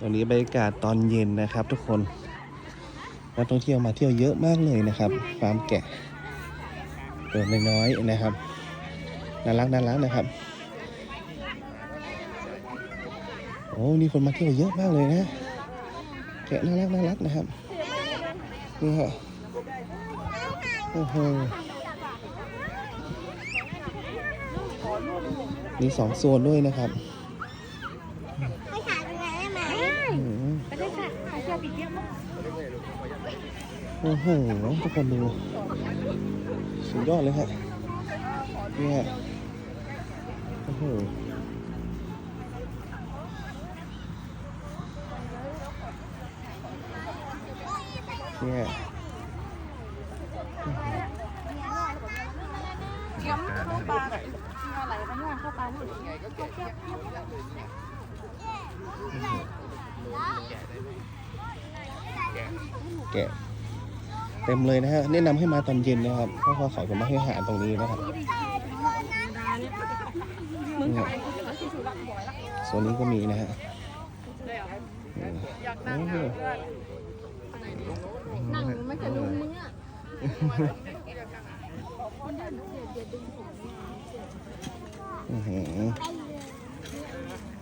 ตอนนี้บรรยากาศตอนเย็นนะครับ ทุกคนนักท่องเที่ยวมาเที่ยวเยอะมากเลยนะครับฟาร์มแกะตัวน้อยๆนะครับน่ารักน่ารักนะครับโอ้นี่คนมาเที่ยวเยอะมากเลยนะแกะน่ารักน่ารักนะครับนี่ฮะโอ้โหมีสองโซนด้วยนะครับ ไปถ่ายตรงไหนได้ไหม อืม ไปได้ค่ะถ่ายเชือกอีกเยอะมาก โอ้โหทุกคนดูสุดยอดเลยฮะนี่ยโอ้โหเนี่ยเดี๋ยวเข้าปลาอะไรกันเนี่ยเข้าปลาลูกแกะ เต็มเลยนะฮะแนะนำให้มาตอนเย็นนะครับเพราะว่าเขาจะมาให้อาหารตรงนี้นะครับเนี่ยโซนนี้ก็มีนะฮะโอ้โหนั่งไม่จะลุมมึงอะ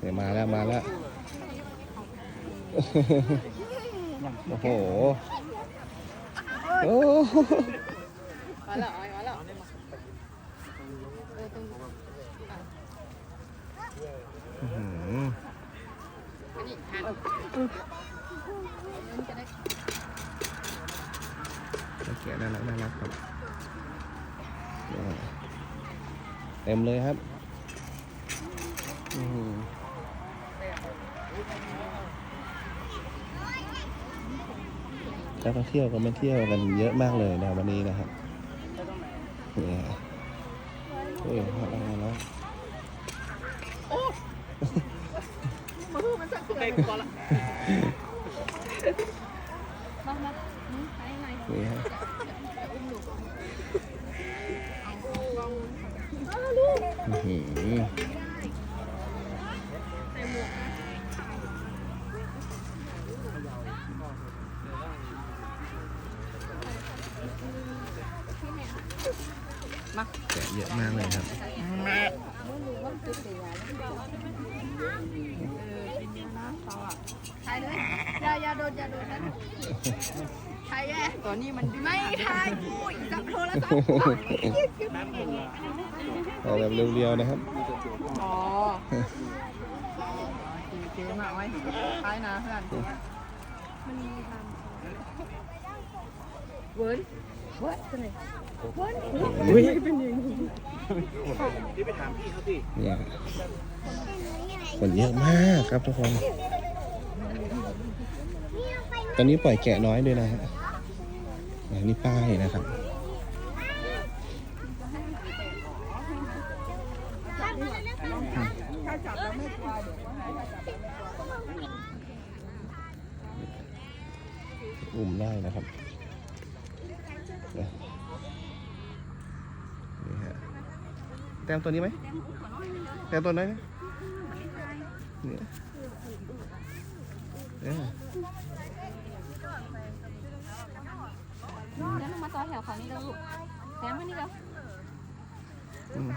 เดี๋ยวมาแล้วมาแล้ว โอ้โห โอ้โห มาแล้วมาแล้ว อื้อหือแกะน่ารักน่ารักครับเนี่ยเต็มเลยครับอื้อ นักท่องเที่ยวก็มาเที่ยวกันเยอะมากเลยนะวันนี้นะครับเนี่ยโอ้ยน่ารักน่ารักมามาไปไหนนี่ฮะอื้อ แกะเยอะมากเลยครับ ถ่ายเลยอย่าอย่าโดนอย่าโดนนะถ่ายแย่ตัวนี้มันไม่ถ่ายกูอีกจับโทรศัพท์เอาแบบเรียวๆนะครับ อ๋อเก๋มากไว้ท้ายนะเพื่อน เวิร์นเวิร์นเป็นไงเวิร์นเนี่ยคนเยอะมากครับทุกคน ตอนนี้ปล่อยแกะน้อยด้วยนะฮะเนี่ยนี่ป้ายนะครับอุ่มได้นะครับเนี่ยนี่ฮะแต้มตัวนี้ไหมแต้มตัวไหนนะเนี่ยเนี่ยแล้วลงมาต่อแถวเขานี่แล้วลูกแถมมานี่แล้วอืม